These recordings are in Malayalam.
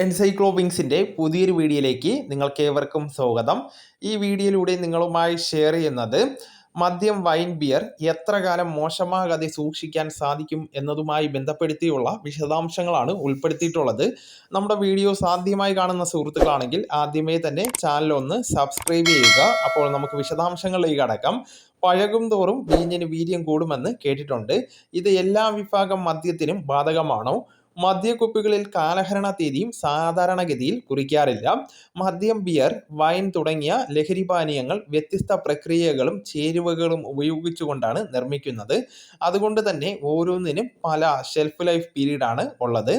എൻസൈക്ലോവിങ്സിന്റെ പുതിയൊരു വീഡിയോയിലേക്ക് നിങ്ങൾക്ക് ഏവർക്കും സ്വാഗതം. ഈ വീഡിയോയിലൂടെ നിങ്ങളുമായി ഷെയർ ചെയ്യുന്നത് മദ്യം വൈൻ ബിയർ എത്ര കാലം മോശമാകാതെ സൂക്ഷിക്കാൻ സാധിക്കും എന്നതുമായി ബന്ധപ്പെടുത്തിയുള്ള വിശദാംശങ്ങളാണ് ഉൾപ്പെടുത്തിയിട്ടുള്ളത്. നമ്മുടെ വീഡിയോ സാധ്യമായി കാണുന്ന സുഹൃത്തുക്കളാണെങ്കിൽ ആദ്യമേ തന്നെ ചാനൽ ഒന്ന് സബ്സ്ക്രൈബ് ചെയ്യുക. അപ്പോൾ നമുക്ക് വിശദാംശങ്ങളിലേക്ക് കടക്കാം പഴകും തോറും വീഞ്ഞിന് വീര്യം കൂടുമെന്ന് കേട്ടിട്ടുണ്ട്. ഇത് എല്ലാ വിഭാഗം മദ്യത്തിനും ബാധകമാണോ? മദ്യക്കുപ്പികളിൽ കാലഹരണ തീയതിയും സാധാരണഗതിയിൽ കുറിക്കാറില്ല. മദ്യം ബിയർ വൈൻ തുടങ്ങിയ ലഹരി പാനീയങ്ങൾ വ്യത്യസ്ത പ്രക്രിയകളും ചേരുവകളും ഉപയോഗിച്ചുകൊണ്ടാണ് നിർമ്മിക്കുന്നത്. അതുകൊണ്ട് തന്നെ ഓരോന്നിനും പല ഷെൽഫ് ലൈഫ് പീരീഡാണ് ഉള്ളത്.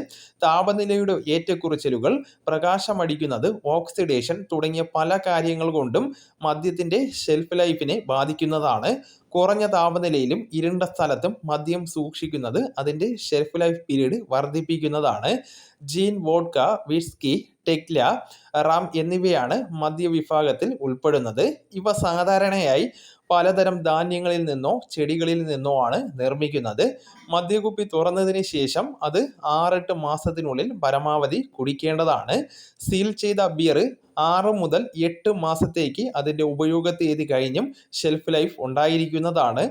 താപനിലയുടെ ഏറ്റക്കുറച്ചിലുകൾ പ്രകാശമടിക്കുന്നത് ഓക്സിഡേഷൻ തുടങ്ങിയ പല കാര്യങ്ങൾ കൊണ്ടും മദ്യത്തിന്റെ ഷെൽഫ് ലൈഫിനെ ബാധിക്കുന്നതാണ്. കുറഞ്ഞ താപനിലയിലും ഇരുണ്ട സ്ഥലത്തും മദ്യം സൂക്ഷിക്കുന്നത് അതിന്റെ shelf life period വർദ്ധിപ്പിക്കുന്നതാണ് gin vodka whisky tequila rum എന്നിവയാണ് മദ്യവിഭാഗത്തിൽ ഉൾപ്പെടുന്നത്. ഇവ സാധാരണയായി പലതരം ധാന്യങ്ങളിൽ നിന്നോ ചെടികളിൽ നിന്നോ ആണ് നിർമ്മിക്കുന്നത്. മദ്യകുപ്പി തുറന്നതിന് ശേഷം അത് ആറെട്ട് മാസത്തിനുള്ളിൽ പരമാവധി കുടിക്കേണ്ടതാണ്. സീൽ ചെയ്ത ബിയർ ആറ് മുതൽ എട്ട് മാസത്തേക്ക് അതിന്റെ ഉപയോഗ തീയതി കഴിഞ്ഞും ഷെൽഫ് ലൈഫ് ഉണ്ടായിരിക്കുന്നതാണ്.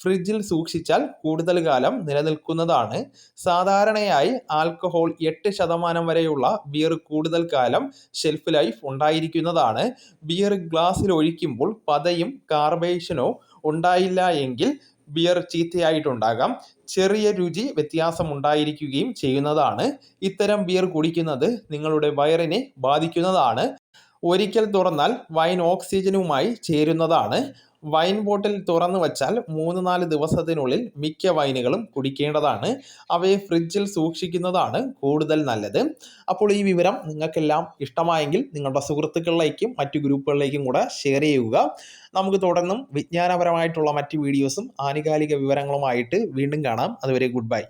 ഫ്രിഡ്ജിൽ സൂക്ഷിച്ചാൽ കൂടുതൽ കാലം നിലനിൽക്കുന്നതാണ്. സാധാരണയായി ആൽക്കഹോൾ എട്ട് ശതമാനം വരെയുള്ള ബിയർ കൂടുതൽ കാലം ഷെൽഫ് ലൈഫ് ഉണ്ടായിരിക്കുന്നതാണ്. ബിയർ ഗ്ലാസ്സിൽ ഒഴിക്കുമ്പോൾ പതയും കാർബേഷനോ ഉണ്ടായില്ല എങ്കിൽ ബിയർ ചീത്തയായിട്ടുണ്ടാകാം. ചെറിയ രുചി വ്യത്യാസം ഉണ്ടായിരിക്കുകയും ചെയ്യുന്നതാണ്. ഇത്തരം ബിയർ കുടിക്കുന്നത് നിങ്ങളുടെ വയറിനെ ബാധിക്കുന്നതാണ്. ഒരിക്കൽ തുറന്നാൽ വൈൻ ഓക്സിജനുമായി ചേരുന്നതാണ്. വൈൻ ബോട്ടിൽ തുറന്നു വച്ചാൽ മൂന്ന് നാല് ദിവസത്തിനുള്ളിൽ മിക്ക വൈനുകളും കുടിക്കേണ്ടതാണ്. അവയെ ഫ്രിഡ്ജിൽ സൂക്ഷിക്കുന്നതാണ് കൂടുതൽ നല്ലത്. അപ്പോൾ ഈ വിവരം നിങ്ങൾക്കെല്ലാം ഇഷ്ടമായെങ്കിൽ നിങ്ങളുടെ സുഹൃത്തുക്കളിലേക്കും മറ്റു ഗ്രൂപ്പുകളിലേക്കും കൂടെ ഷെയർ ചെയ്യുക. നമുക്ക് തുടർന്നും വിജ്ഞാനപരമായിട്ടുള്ള മറ്റ് വീഡിയോസും ആനുകാലിക വിവരങ്ങളുമായിട്ട് വീണ്ടും കാണാം. അതുവരെ ഗുഡ് ബൈ